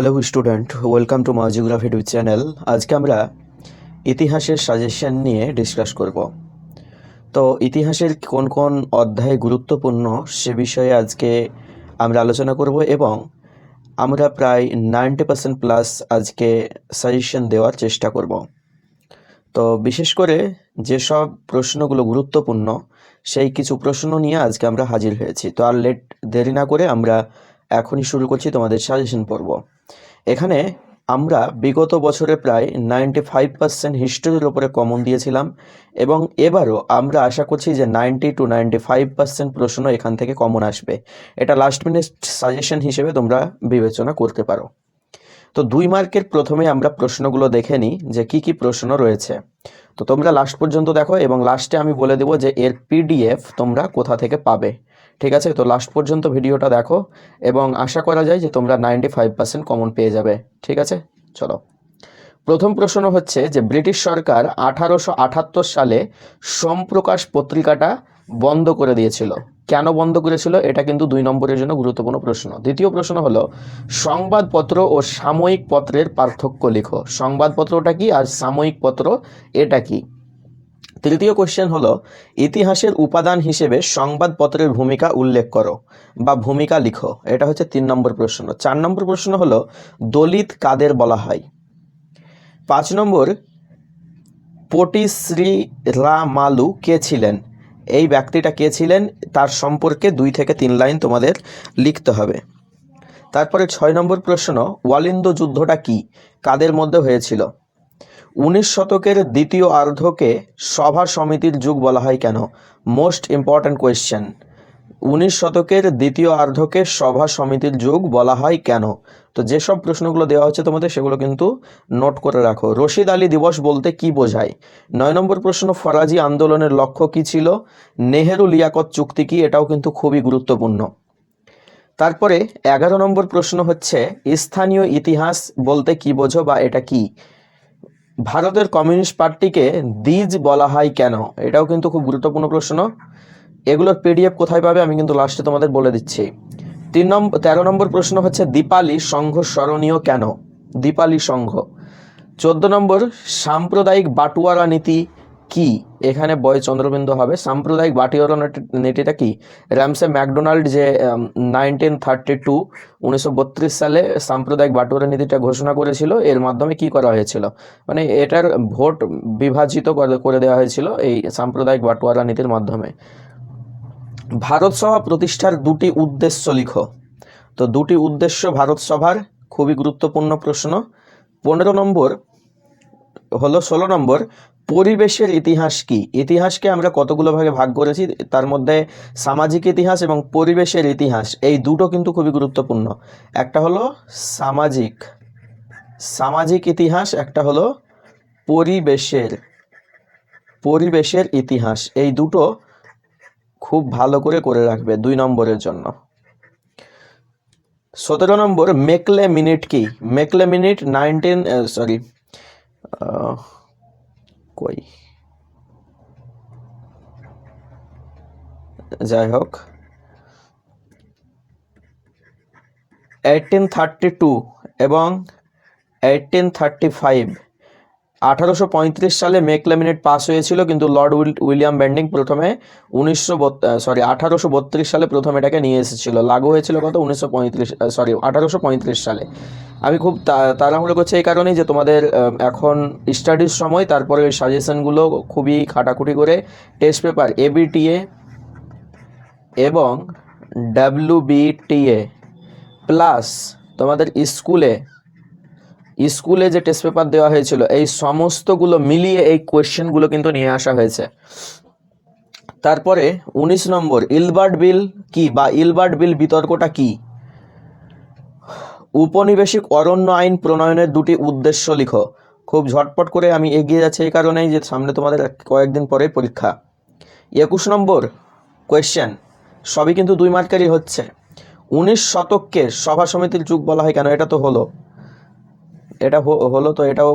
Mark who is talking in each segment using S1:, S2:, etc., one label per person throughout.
S1: Hello student welcome to my geography YouTube channel আজকে আমরা ইতিহাসের সাজেশন নিয়ে ডিসকাস করব। তো ইতিহাসের কোন কোন অধ্যায় গুরুত্বপূর্ণ সে বিষয়ে আজকে আমরা আলোচনা করব এবং আমরা প্রায় নাইনটি পার্সেন্ট প্লাস আজকে সাজেশন দেওয়ার চেষ্টা করব। তো বিশেষ করে যেসব প্রশ্নগুলো গুরুত্বপূর্ণ, সেই কিছু প্রশ্ন নিয়ে আজকে আমরা হাজির হয়েছি। তো আর লেট দেরি না করে আমরা এখনই শুরু করছি তোমাদের সাজেশন পর্ব। এখানে আমরা বিগত বছরে প্রায় নাইনটি ফাইভ পার্সেন্ট হিস্টোরির ওপরে কমন দিয়েছিলাম এবং এবারও আমরা আশা করছি যে ninety two ninety five percent প্রশ্ন এখান থেকে কমন আসবে। এটা লাস্ট মিনিট সাজেশন হিসেবে তোমরা বিবেচনা করতে পারো। তো দুই মার্কের প্রথমে আমরা প্রশ্নগুলো দেখে নিই যে কি কি প্রশ্ন রয়েছে। তো তোমরা লাস্ট পর্যন্ত দেখো এবং লাস্টে আমি বলে দেবো যে এর পিডিএফ তোমরা কোথা থেকে পাবে। ঠিক আছে? তো লাস্ট পর্যন্ত ভিডিওটা দেখো এবং আশা করা যায় যে তোমরা নাইনটি ফাইভ পার্সেন্ট কমন পেয়ে যাবে। ঠিক আছে? চলো। প্রথম প্রশ্ন হচ্ছে যে ব্রিটিশ সরকার আঠারোশো আটাত্তর সালে সোমপ্রকাশ পত্রিকাটা বন্ধ করে দিয়েছিল। কেন বন্ধ করেছিল? এটা কিন্তু দুই নম্বরের জন্য গুরুত্বপূর্ণ প্রশ্ন। দ্বিতীয় প্রশ্ন হলো, সংবাদপত্র ও সাময়িক পত্রের পার্থক্য লিখো। সংবাদপত্রটা কি আর সাময়িক পত্র এটা কি? তৃতীয় কোশ্চেন হলো, ইতিহাসের উপাদান হিসেবে সংবাদপত্রের ভূমিকা উল্লেখ করো বা ভূমিকা লিখো। এটা হচ্ছে তিন নম্বর প্রশ্ন। চার নম্বর প্রশ্ন হলো, দলিত কাদের বলা হয়? পাঁচ নম্বর, পটিশ্রী রামালু কে ছিলেন? এই ব্যক্তিটা কে ছিলেন? তার সম্পর্কে দুই থেকে তিন লাইন তোমাদের লিখতে হবে। তারপরে ছয় নম্বর প্রশ্ন, ওয়ালিন্দ যুদ্ধটা কি? কাদের মধ্যে হয়েছিল? উনিশ শতকের দ্বিতীয় অর্ধকে সভা সমিতির যুগ বলা হয় কেন? মোস্ট ইম্পর্ট্যান্ট কোয়েশ্চেন উনিশ শতকের দ্বিতীয় অর্ধকে সভা সমিতির যুগ বলা হয় কেন? তো যেসব প্রশ্নগুলো দেওয়া হচ্ছে তোমাদের, সেগুলো কিন্তু নোট করে রাখো। রশিদ আলী দিবস বলতে কি বোঝায়? নয় নম্বর প্রশ্ন, ফরাজি আন্দোলনের লক্ষ্য কি ছিল? নেহেরু লিয়াকত চুক্তি কি? এটাও কিন্তু খুবই গুরুত্বপূর্ণ। তারপরে এগারো নম্বর প্রশ্ন হচ্ছে, স্থানীয় ইতিহাস বলতে কি বোঝো বা এটা কি? ভারতের কমিউনিস্ট পার্টিকে দ্বিজ বলা হয় কেন? এটাও কিন্তু খুব গুরুত্বপূর্ণ প্রশ্ন। এগুলোর পিডিএফ কোথায় পাবে আমি কিন্তু লাস্টে তোমাদের বলে দিচ্ছি। তিন নম্বর তেরো নম্বর প্রশ্ন হচ্ছে, দীপালি সংঘ স্মরণীয় কেন? দীপালি সংঘ। চোদ্দ নম্বর, সাম্প্রদায়িক বাটুয়ারা নীতি কি? এখানে বয় চন্দ্রবিন্দু হবে। সাম্প্রদায়িক নীতি- নীতিটা কি? র্যামসে ম্যাকডোনাল্ড যে নাইনটিন থার্টি টু উনিশশো বত্রিশ সালে সাম্প্রদায়িক বাটুয়ারা নীতিটা ঘোষণা করেছিল, এর মাধ্যমে কি করা হয়েছিল? মানে এটার ভোট বিভাজিত করে- করে দেওয়া হয়েছিল এই সাম্প্রদায়িক বাটুয়ারা নীতির মাধ্যমে। ভারত সভা প্রতিষ্ঠার দুটি উদ্দেশ্য লিখো। তো দুটি উদ্দেশ্য ভারত সভার, খুবই গুরুত্বপূর্ণ প্রশ্ন। পনেরো নম্বর হলো ষোলো নম্বর পরিবেশের ইতিহাস কি? ইতিহাসকে আমরা কতগুলো ভাগে ভাগ করেছি? তার মধ্যে সামাজিক ইতিহাস এবং পরিবেশের ইতিহাস, এই দুটো কিন্তু খুবই গুরুত্বপূর্ণ। একটা হলো সামাজিক। সামাজিক ইতিহাস, একটা হলো পরিবেশের। পরিবেশের ইতিহাস, এই দুটো খুব ভালো করে করে রাখবে দুই নম্বরের জন্য। সতেরো নম্বর মেকলে মিনিট কি মেকলে মিনিট নাইনটিন সরি কই? যাই হোক। এইটিন থার্টি টু এবং এইটিন থার্টি ফাইভ আঠারোশো পঁয়ত্রিশ সালে মেকলেমিনেট পাস হয়েছিল, কিন্তু লর্ড উইল- উইলিয়াম ব্যান্ডিং প্রথমে উনিশশো সরি আঠারোশো বত্রিশ সালে প্রথম এটাকে নিয়ে এসেছিল। লাগু হয়েছিল কত? উনিশশো পঁয়ত্রিশ সরি আঠারোশো পঁয়ত্রিশ সালে। আমি খুব তাড়াহুড়ো করছি এই কারণেই যে তোমাদের এখন স্টাডির সময়, তারপরে ওই সাজেশনগুলো খুবই খাটাখুটি করে টেস্ট পেপার এবিটিএ এবং ডাব্লিউবিটিএ প্লাস তোমাদের স্কুলে স্কুলে যে টেস্ট পেপার দেওয়া হয়েছিল, এই সমস্তগুলো মিলিয়ে এই কোয়েশ্চেনগুলো কিন্তু নিয়ে আসা হয়েছে। তারপরে উনিশ নম্বর, ইলবার্ট বিল কি বা ইলবার্ট বিল বিতর্কটা কি? উপনিবেশিক অরণ্য আইন প্রণয়নের দুটি উদ্দেশ্য লিখো। খুব ঝটপট করে আমি এগিয়ে যাচ্ছি এই কারণেই যে সামনে তোমাদের কয়েকদিন পরে পরীক্ষা। একুশ নম্বর কোয়েশ্চেন সবই কিন্তু দুই মার্কেরই হচ্ছে। উনিশ শতককে সভা সমিতির যুগ বলা হয় কেন? এটা তো হলো। এটা হলো তো এটাও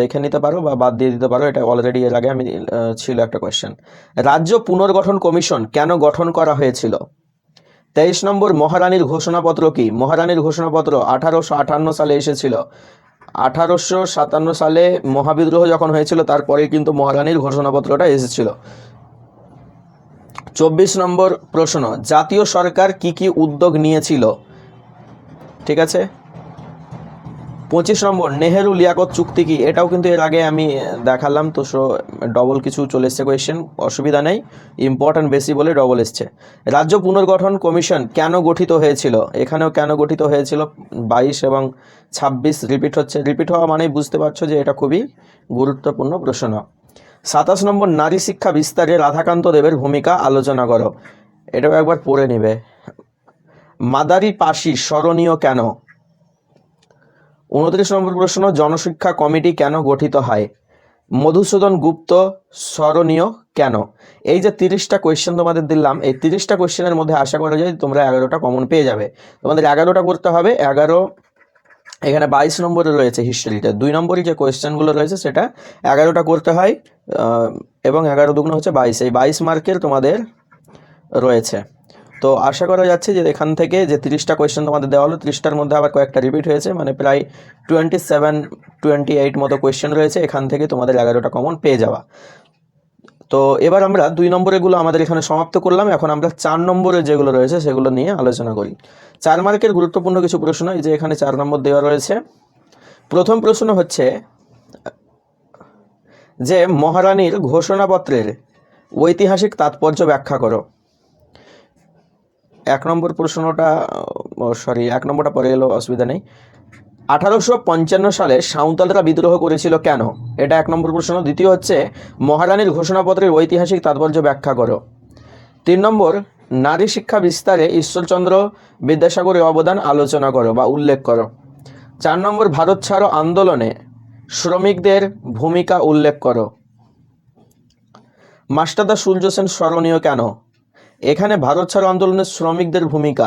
S1: দেখে নিতে পারো বা বাদ দিয়ে দিতে পারো, এটা অলরেডি এর আগে আমি ছিল একটা কোয়েশ্চেন রাজ্য পুনর্গঠন কমিশন কেন গঠন করা হয়েছিল? তেইশ নম্বর মহারানীর ঘোষণাপত্র কি? মহারানীর ঘোষণাপত্র আঠারোশো আটান্ন সালে এসেছিল। আঠারোশো সাতান্ন সালে মহাবিদ্রোহ যখন হয়েছিল, তারপরে কিন্তু মহারানীর ঘোষণাপত্রটা এসেছিল। চব্বিশ নম্বর প্রশ্ন, জাতীয় সরকার কি কি উদ্যোগ নিয়েছিল? ঠিক আছে? পঁচিশ নম্বর, নেহেরু লিয়াকত চুক্তি কি? এটাও কিন্তু এর আগে আমি দেখালাম, তো ডবল কিছু চলে এসছে কোয়েশ্চেন অসুবিধা নেই ইম্পর্ট্যান্ট বেশি বলে ডবল এসছে। রাজ্য পুনর্গঠন কমিশন কেন গঠিত হয়েছিল? এখানেও কেন গঠিত হয়েছিল? বাইশ এবং ছাব্বিশ রিপিট হচ্ছে। রিপিট হওয়া মানেই বুঝতে পারছ যে এটা খুবই গুরুত্বপূর্ণ প্রশ্ন। সাতাশ নম্বর, নারী শিক্ষা বিস্তারে রাধাকান্ত দেবের ভূমিকা আলোচনা করো। এটাও একবার পড়ে নেবে। মাদারি পাশি স্মরণীয় কেন? উনত্রিশ নম্বর প্রশ্ন জনশিক্ষা কমিটি কেন গঠিত হয়? মধুসূদন গুপ্ত, স্মরণীয় কেন? এই যে তিরিশটা কোয়েশ্চেন তোমাদের দিলাম, এই তিরিশটা কোয়েশ্চেনের মধ্যে আশা করা যায় তোমরা এগারোটা কমন পেয়ে যাবে। তোমাদের এগারোটা করতে হবে, এগারো, এখানে বাইশ নম্বরে রয়েছে হিস্ট্রিতে দুই নম্বরই যে কোয়েশ্চেনগুলো রয়েছে সেটা এগারোটা করতে হয় এবং এগারো দুগুণ হচ্ছে বাইশ। এই বাইশ মার্কের তোমাদের রয়েছে। তো আশা করা যাচ্ছে যে এখান থেকে যে তিরিশটা কোয়েশ্চেন তোমাদের দেওয়া হলো, তিরিশটার মধ্যে আবার কয়েকটা রিপিট হয়েছে মানে প্রায় টোয়েন্টি সেভেন টোয়েন্টি এইট মতো কোয়েশ্চেন রয়েছে, এখান থেকে তোমাদের এগারোটা কমন পেয়ে যাওয়া তো এবার আমরা দুই নম্বরেগুলো আমাদের এখানে সমাপ্ত করলাম, এখন আমরা চার নম্বরে যেগুলো রয়েছে সেগুলো নিয়ে আলোচনা করি। চার মার্কের গুরুত্বপূর্ণ কিছু প্রশ্ন, এই যে এখানে চার নম্বর দেওয়া রয়েছে। প্রথম প্রশ্ন হচ্ছে, যে মহারানীর ঘোষণাপত্রের ঐতিহাসিক তাৎপর্য ব্যাখ্যা করো। এক নম্বর প্রশ্নটা সরি এক নম্বরটা পরে এলো, অসুবিধা নেই। আঠারোশো পঞ্চান্ন সালে সাঁওতালরা বিদ্রোহ করেছিল কেন? এটা এক নম্বর প্রশ্ন। দ্বিতীয় হচ্ছে, মহারানীর ঘোষণাপত্রের ঐতিহাসিক তাৎপর্য ব্যাখ্যা করো। তিন নম্বর, নারী শিক্ষা বিস্তারে ঈশ্বরচন্দ্র বিদ্যাসাগরের অবদান আলোচনা করো বা উল্লেখ করো। চার নম্বর, ভারত ছাড়ো আন্দোলনে শ্রমিকদের ভূমিকা উল্লেখ করো। মাস্টারদা সূর্য সেন স্মরণীয় কেন? এখানে ভারত ছাড়ো আন্দোলনের শ্রমিকদের ভূমিকা।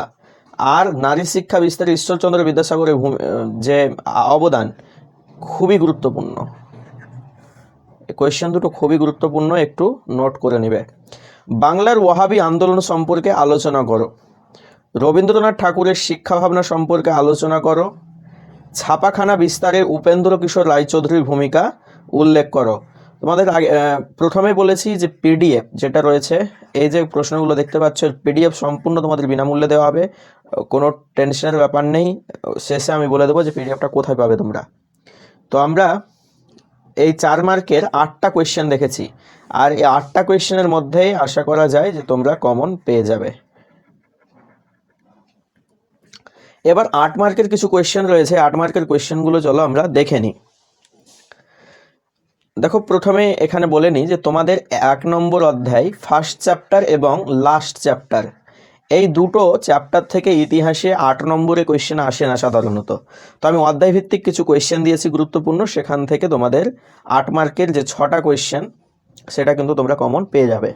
S1: আর নারী শিক্ষা বিস্তারে ঈশ্বরচন্দ্র বিদ্যাসাগরের যে অবদান, খুবই গুরুত্বপূর্ণ। কোয়েশ্চেন দুটো খুবই গুরুত্বপূর্ণ, একটু নোট করে নেবে। বাংলার ওয়াহাবি আন্দোলন সম্পর্কে আলোচনা করো। রবীন্দ্রনাথ ঠাকুরের শিক্ষা ভাবনা সম্পর্কে আলোচনা করো। ছাপাখানা বিস্তারে উপেন্দ্র কিশোর রায়চৌধুরীর ভূমিকা উল্লেখ করো। তোমাদের আগে প্রথমে বলেছি যে পিডিএফ যেটা রয়েছে, এই যে প্রশ্নগুলো দেখতে পাচ্ছ পিডিএফ সম্পূর্ণ তোমাদের বিনামূল্যে দেওয়া হবে। কোনো টেনশনের ব্যাপার নেই। শেষে আমি বলে দেবো যে পিডিএফটা কোথায় পাবে তোমরা। তো আমরা এই চার মার্কের আটটা কোয়েশ্চেন দেখেছি। আর এই আটটা কোয়েশ্চেনের মধ্যেই আশা করা যায় যে তোমরা কমন পেয়ে যাবে। এবার আট মার্কের কিছু কোয়েশ্চেন রয়েছে। আট মার্কের কোয়েশ্চেনগুলো চলো আমরা দেখে নিই। দেখো, প্রথমে এখানে বলে নিই যে তোমাদের এক নম্বর অধ্যায় ফার্স্ট চ্যাপ্টার এবং লাস্ট চ্যাপ্টার এই দুটো চ্যাপ্টার থেকে ইতিহাসে আট নম্বরে কোয়েশ্চেন আসে না সাধারণত। তো আমি অধ্যায় ভিত্তিক কিছু কোয়েশ্চেন দিয়েছি গুরুত্বপূর্ণ, সেখান থেকে তোমাদের আট মার্কের যে ছটা কোয়েশ্চেন সেটা কিন্তু তোমরা কমন পেয়ে যাবে।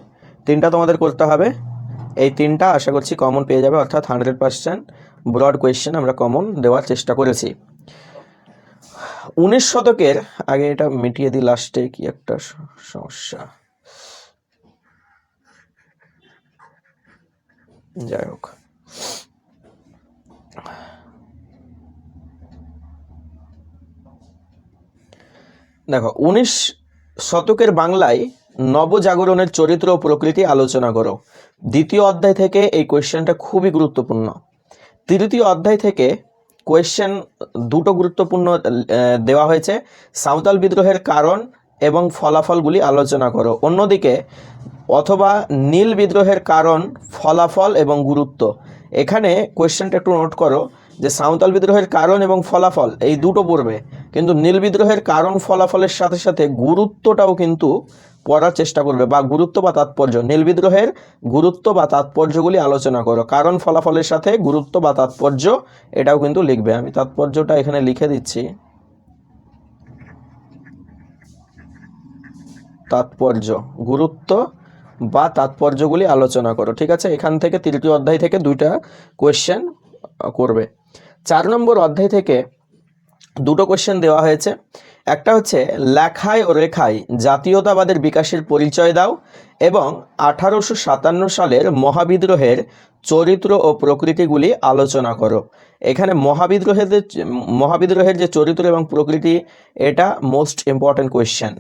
S1: তিনটা তোমাদের করতে হবে। এই তিনটা আশা করছি কমন পেয়ে যাবে, অর্থাৎ হান্ড্রেড পার্সেন্ট ব্রড কোয়েশ্চেন আমরা কমন দেওয়ার চেষ্টা করেছি। উনিশ শতকের, আগে এটা মিটিয়ে দিই লাস্টে কি একটা সমস্যা। যাই হোক। দেখো, উনিশ শতকের বাংলায় নবজাগরণের চরিত্র ও প্রকৃতি আলোচনা করো। দ্বিতীয় অধ্যায় থেকে এই কোয়েশ্চেনটা খুবই গুরুত্বপূর্ণ। তৃতীয় অধ্যায় থেকে কোয়েশ্চেন দুটো গুরুত্বপূর্ণ দেওয়া হয়েছে। সাঁওতাল বিদ্রোহের কারণ এবং ফলাফলগুলি আলোচনা করো। অন্যদিকে, অথবা নীল বিদ্রোহের কারণ, ফলাফল এবং গুরুত্ব। এখানে কোয়েশ্চেনটা একটু নোট করো, যে সাঁওতাল বিদ্রোহের কারণ এবং ফলাফল, এই দুটো পড়বে। কিন্তু নীল বিদ্রোহের কারণ, ফলাফলের সাথে সাথে গুরুত্বটাও কিন্তু পড়ার চেষ্টা করবে বা গুরুত্ব বা তাৎপর্য। নীল বিদ্রোহের গুরুত্ব বা তাৎপর্যগুলি আলোচনা করো। কারণ ফলাফলের সাথে গুরুত্ব বা তাৎপর্য, এটাও কিন্তু লিখবে। আমি তাৎপর্যটা এখানে লিখে দিচ্ছি। তাৎপর্য, গুরুত্ব বা তাৎপর্যগুলি আলোচনা করো। ঠিক আছে? এখান থেকে তৃতীয় অধ্যায় থেকে দুইটা কোয়েশ্চেন করবে। চার নম্বর অধ্যায় থেকে দুটো কোয়েশ্চেন দেওয়া হয়েছে। একটা হচ্ছে লেখায় ও রেখায় জাতীয়তাবাদের বিকাশের পরিচয় দাও এবং আঠারোশো সাতান্ন সালের মহাবিদ্রোহের চরিত্র ও প্রকৃতিগুলি আলোচনা করো। এখানে মহাবিদ্রোহের মহাবিদ্রোহের যে চরিত্র এবং প্রকৃতি, এটা মোস্ট ইম্পর্ট্যান্ট কোয়েশ্চেন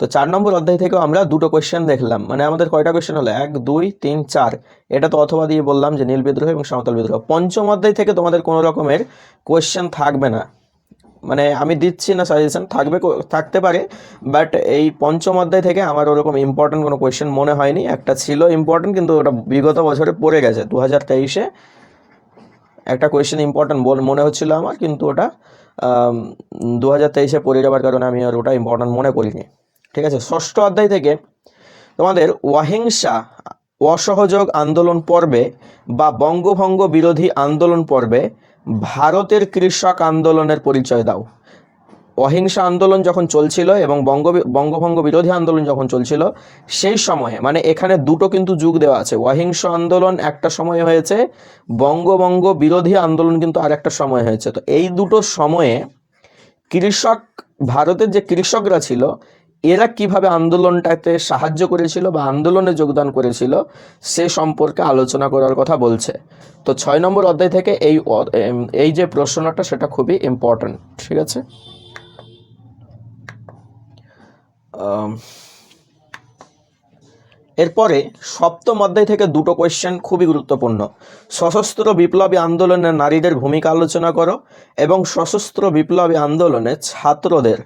S1: তো চার নম্বর অধ্যায় থেকেও আমরা দুটো কোয়েশ্চেন দেখলাম। মানে আমাদের কয়টা কোয়েশ্চেন হলো? এক, দুই, তিন, চার। এটা তো অথবা দিয়ে বললাম যে নীল বিদ্রোহ এবং সমতল বিদ্রোহ। পঞ্চম অধ্যায় থেকে তোমাদের কোনো রকমের কোয়েশ্চেন থাকবে না। মানে আমি দিচ্ছি না সাজেশন থাকবে থাকতে পারে বাট এই পঞ্চম অধ্যায় থেকে আমার ওরকম ইম্পর্টেন্ট কোনো কোয়েশ্চেন মনে হয়নি। একটা ছিল ইম্পর্টেন্ট কিন্তু ওটা বিগত বছরে পড়ে গেছে। দু হাজার তেইশে একটা কোয়েশ্চেন ইম্পর্টেন্ট বল মনে হচ্ছিল আমার, কিন্তু ওটা দু হাজার তেইশে পড়ে যাওয়ার কারণে আমি আর ওটা ইম্পর্টেন্ট মনে করিনি। ঠিক আছে? ষষ্ঠ অধ্যায় থেকে তোমাদের অহিংসা, অসহযোগ আন্দোলন পর্বে বা বঙ্গভঙ্গ বিরোধী আন্দোলন পর্বে ভারতের কৃষক আন্দোলনের পরিচয় দাও। অহিংসা আন্দোলন যখন চলছিল এবং বঙ্গ বঙ্গভঙ্গ বিরোধী আন্দোলন যখন চলছিল, সেই সময়ে মানে এখানে দুটো কিন্তু যুগ দেওয়া আছে। অহিংস আন্দোলন একটা সময় হয়েছে, বঙ্গভঙ্গ বিরোধী আন্দোলন কিন্তু আর একটা সময় হয়েছে। তো এই দুটো সময়ে কৃষক, ভারতের যে কৃষকরা ছিল এরা কীভাবে আন্দোলনটাতে সাহায্য করেছিল বা আন্দোলনে যোগদান করেছিল, সে সম্পর্কে আলোচনা করার কথা বলছে। তো ছয় নম্বর অধ্যায় থেকে এই এই যে প্রশ্নটা, সেটা খুবই ইম্পর্ট্যান্ট ঠিক আছে? এরপরে সপ্তম অধ্যায় থেকে দুটো কোয়েশ্চেন খুবই গুরুত্বপূর্ণ। সশস্ত্র বিপ্লবী আন্দোলনে নারীদের ভূমিকা আলোচনা করো এবং সশস্ত্র বিপ্লবী আন্দোলনে ছাত্রদের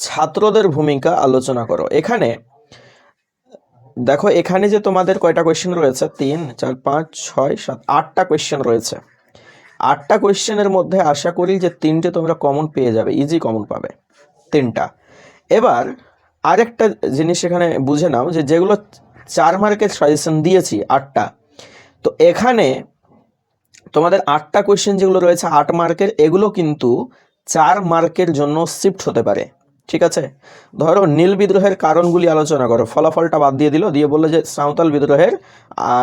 S1: ছাত্রদের ভূমিকা আলোচনা করো। এখানে, দেখো, এখানে যে তোমাদের কয়টা কোয়েশ্চেন রয়েছে? তিন, চার, পাঁচ, ছয়, সাত, আটটা কোয়েশ্চেন রয়েছে। আটটা কোয়েশ্চেনের মধ্যে আশা করি যে তিনটে তোমরা কমন পেয়ে যাবে ইজি কমন পাবে, তিনটা। এবার, আরেকটা জিনিস এখানে বুঝে নাও যে যেগুলো চার মার্কের সাজেশন দিয়েছি, আটটা, তো এখানে তোমাদের আটটা কোয়েশ্চেন যেগুলো রয়েছে, আট মার্কের এগুলো কিন্তু চার মার্কের জন্য শিফট হতে পারে। ঠিক আছে? ধরো নীল বিদ্রোহের কারণগুলি আলোচনা করো। ফলাফলটা বাদ দিয়ে দিল, দিয়ে বলল যে সাঁওতাল বিদ্রোহের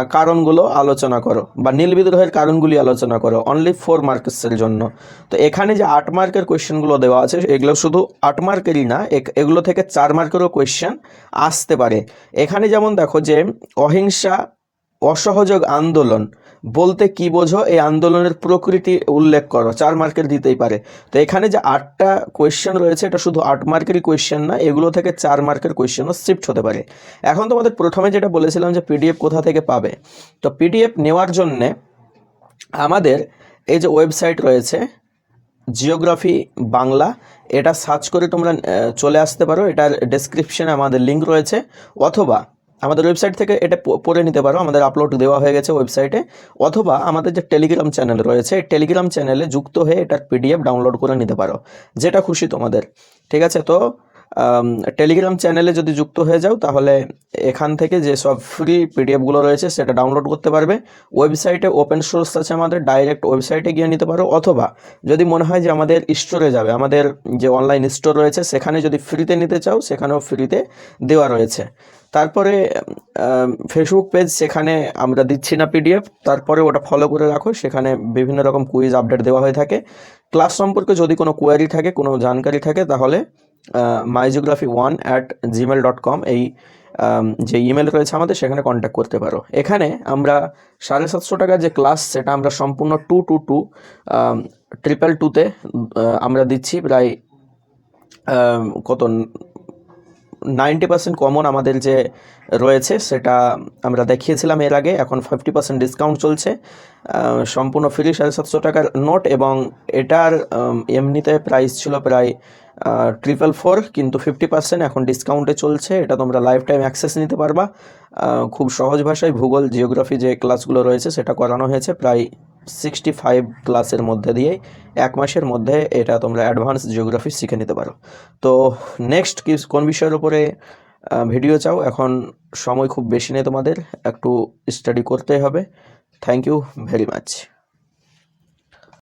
S1: কারণগুলো আলোচনা করো বা নীল বিদ্রোহের কারণগুলি আলোচনা করো অনলি ফোর মার্কসের জন্য। তো এখানে যে আট মার্কের কোয়েশ্চেনগুলো দেওয়া আছে, এগুলো শুধু আট মার্কেরই না এগ- এগুলো থেকে চার মার্কেরও কোয়েশ্চেন আসতে পারে। এখানে যেমন দেখো যে অহিংসা, অসহযোগ আন্দোলন বলতে কি বোঝো, এই আন্দোলনের প্রকৃতি উল্লেখ করো, চার মার্কের দিতেই পারে। তো এখানে যে আটটা কোয়েশ্চেন রয়েছে, এটা শুধু আট মার্কেরই কোয়েশ্চেন না, এগুলো থেকে চার মার্কের কোয়েশ্চেনও শিফট হতে পারে। এখন তোমাদের প্রথমে যেটা বলেছিলাম যে পিডিএফ কোথা থেকে পাবে, তো পিডিএফ নেওয়ার জন্যে আমাদের এই যে ওয়েবসাইট রয়েছে জিওগ্রাফি বাংলা এটা সার্চ করে তোমরা চলে আসতে পারো। এটার ডেসক্রিপশানে আমাদের লিঙ্ক রয়েছে, অথবা আমাদের ওয়েবসাইট থেকে এটা পড়ে নিতে পারো। আমাদের আপলোড দেওয়া হয়ে গেছে ওয়েবসাইটে অথবা আমাদের যে টেলিগ্রাম চ্যানেল রয়েছে টেলিগ্রাম চ্যানেলে যুক্ত হয়ে এটার পিডিএফ ডাউনলোড করে নিতে পারো। যেটা খুশি তোমাদের। ঠিক আছে? তো টেলিগ্রাম চ্যানেলে যদি যুক্ত হয়ে যাও, তাহলে এখান থেকে যে সব ফ্রি পিডিএফগুলো রয়েছে, সেটা ডাউনলোড করতে পারবে। ওয়েবসাইটে ওপেন সোর্স আছে আমাদের ডাইরেক্ট ওয়েবসাইটে গিয়ে নিতে পারো। অথবা যদি মনে হয় যে আমাদের স্টোরে যাবে, আমাদের যে অনলাইন স্টোর রয়েছে, সেখানে যদি ফ্রিতে নিতে চাও, সেখানেও ফ্রিতে দেওয়া রয়েছে। তারপরে ফেসবুক পেজ সেখানে আমরা দিচ্ছি না পিডিএফ তারপরে ওটা ফলো করে রাখো। সেখানে বিভিন্ন রকম কুইজ আপডেট দেওয়া হয়ে থাকে। ক্লাস সম্পর্কে যদি কোনো কোয়ারি থাকে, কোনো জানকারি থাকে, তাহলে my geography one at gmail dot com এই যে ইমেল রয়েছে আমাদের, সেখানে কন্ট্যাক্ট করতে পারো। এখানে আমরা সাড়ে সাতশো টাকার যে ক্লাস সেটা আমরা সম্পূর্ণ টু টু টু ট্রিপল টুতে আমরা দিচ্ছি। প্রায় কত? নাইনটি পার্সেন্ট কমন আমাদের যে রয়েছে, সেটা আমরা দেখিয়েছিলাম এর আগে। এখন ফিফটি পার্সেন্ট ডিসকাউন্ট চলছে। সম্পূর্ণ ফ্রি সাড়ে সাতশো টাকার নোট এবং এটার এমনিতে প্রাইস ছিল প্রায় ট্রিপল ফোর কিন্তু ফিফটি পার্সেন্ট এখন ডিসকাউন্টে চলছে। এটা তোমরা লাইফ টাইম অ্যাক্সেস নিতে পারবা। খুব সহজ ভাষায় ভূগোল জিওগ্রাফি যে ক্লাসগুলো রয়েছে, সেটা করানো হয়েছে প্রায় সিক্সটি ফাইভ ক্লাসের মধ্যে দিয়ে এক মাসের মধ্যে এটা তোমরা অ্যাডভান্স জিওগ্রাফি শিখে নিতে পারো। তো নেক্সট কি কোন বিষয়ের উপরে ভিডিও চাও? এখন সময় খুব বেশি নেই তোমাদের, একটু স্টাডি করতে হবে। Thank you very much